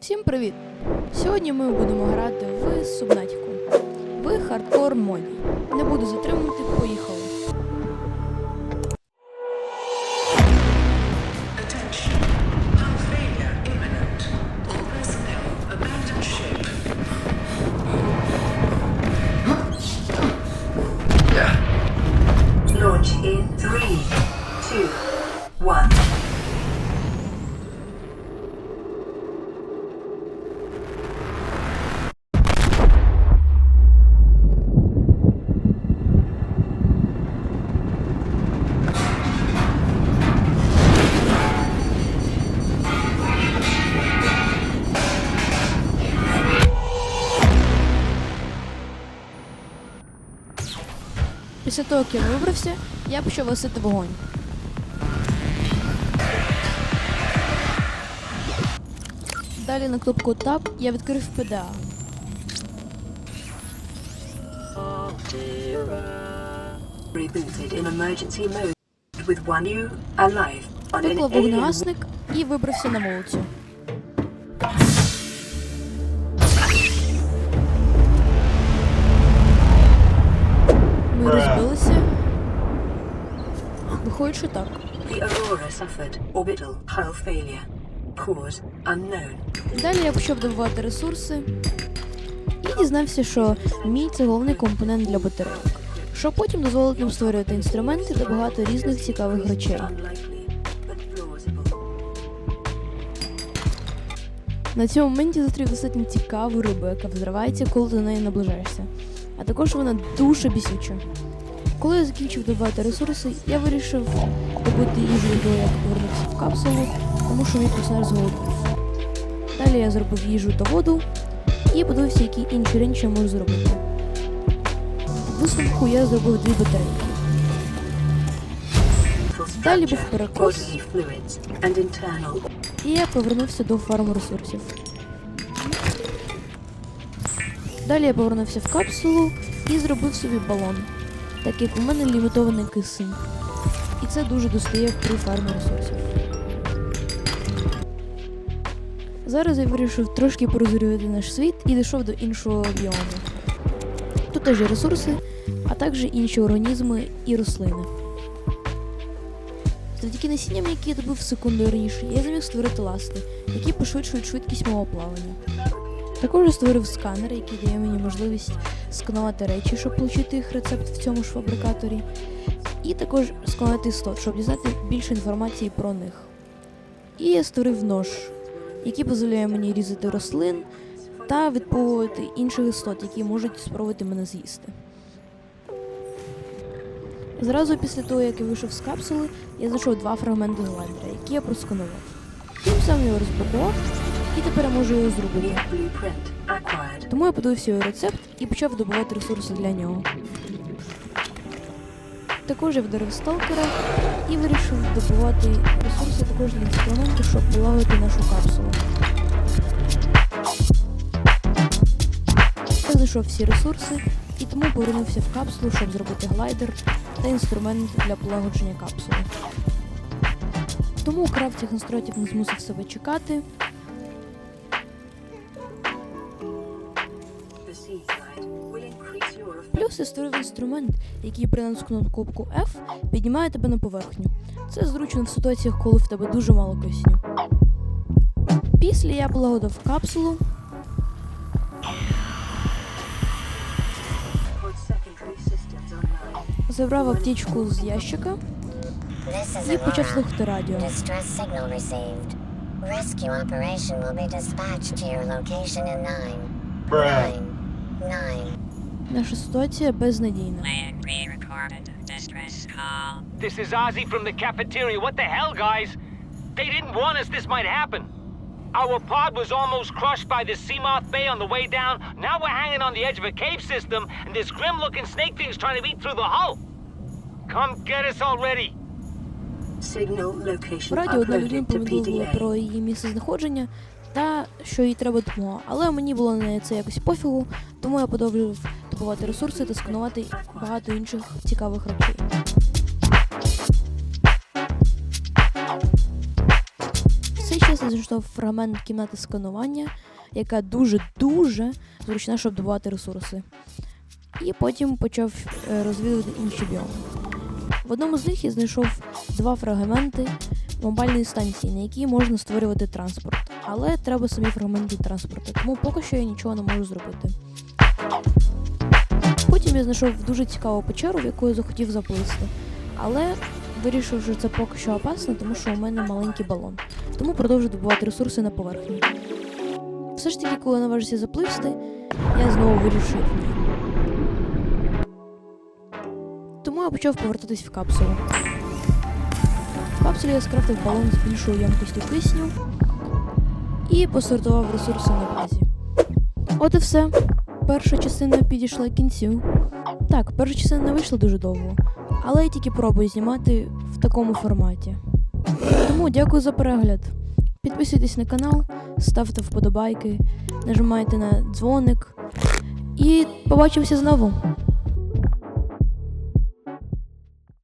Всім привіт! Сьогодні ми будемо грати в Субнатіку. В хардкор моді. Не буду затримувати, поїхали. Launch in 3, 2, 1. Після того, як я вибрався, я почав гасити вогонь. Далі на кнопку Tab я відкрив an Виклав вогнегасник і вибрався на вулицю. Розбилися. Виходить, що так. Далі я почав добувати ресурси і дізнався, що мій це головний компонент для батарейок, що потім дозволить нам створювати інструменти та багато різних цікавих речей. На цьому моменті зустрів достатньо цікаву рибу, яка взривається, коли до неї наближаєшся. А також вона дуже бісюча. Коли я закінчив добувати ресурси, я вирішив добути їжу до як повернувся в капсулу, тому що мій персонаж зголоднів. Далі я зробив їжу та воду і подивився, які інші речі я можу зробити. Висновку я зробив дві батарейки. Далі був перекос. І я повернувся до фарму ресурсів. Далі я повернувся в капсулу і зробив собі балон, так як у мене лімітований кисень. І це дуже достає при фармі ресурсів. Зараз я вирішив трошки порозорювати наш світ і дійшов до іншого біому. Тут теж є ресурси, а також інші організми і рослини. Завдяки насінням, які я добив секунду раніше, я зміг створити ласти, які пошвидшують швидкість мого плавання. Також створив сканер, який дає мені можливість сканувати речі, щоб отримати їх рецепт в цьому ж фабрикаторі, і також сканувати істот, щоб дізнати більше інформації про них. І я створив нож, який дозволяє мені різати рослин та відповувати інших істот, які можуть спробувати мене з'їсти. Зразу після того, як я вийшов з капсули, я знайшов два фрагменти глайдера, які я просканував. Тим самим його розблокував, і тепер я можу його зробити. Тому я подивився його рецепт і почав добувати ресурси для нього. Також я вдарив сталкера і вирішив добувати ресурси також для інструменту, щоб полагодити нашу капсулу. Я знайшов всі ресурси і тому повернувся в капсулу, щоб зробити глайдер та інструмент для полагодження капсули. Тому крав цих інструментів не змусив себе чекати, your створив інструмент, який при натисканні кнопку F піднімає тебе на поверхню. Це зручно в ситуаціях, коли в тебе дуже мало кисню. Після я полагодив капсулу, забрав аптечку з ящика і почав слухати радіо. Rescue operation will be dispatched to your location in nine. Nine. Nine. Наша ситуація безнадійна. This is Ozzy from the cafeteria. What the hell, guys? They didn't warn us this might happen. Our pod was almost crushed by the Seamoth Bay on the way down. Now we're hanging on the edge of a cave system, and this grim-looking snake thing's trying to eat through the hull. Come get us already. Signal location В радіо одна людина повідомила про її місце знаходження та що їй треба допомога. Але мені було на це якось пофігу, тому я продовжив добувати ресурси та сканувати багато інших цікавих речей. В цей час класі знайшов фрагмент кімнати сканування, яка дуже-дуже зручна, щоб добувати ресурси. І потім почав е, розвідувати інші біоми. В одному з них я знайшов два фрагменти мобільної станції, на якій можна створювати транспорт. Але треба самі фрагменти транспорту, тому поки що я нічого не можу зробити. Потім я знайшов дуже цікаву печеру, в яку я захотів заплисти. Але вирішив, що це поки що опасно, тому що у мене маленький балон. Тому продовжую добувати ресурси на поверхні. Все ж таки, коли наважився запливсти, я знову вирішив. Тому я почав повертатись в капсулу. В капсулі я скрафтив балон з більшою ямкістю кисню і посортував ресурси на базі. От і все. Перша частина підійшла к кінцю. Так, перша частина не вийшла дуже довго, але я тільки пробую знімати в такому форматі. Тому дякую за перегляд. Підписуйтесь на канал, ставте вподобайки, нажимайте на дзвоник. І побачимося знову.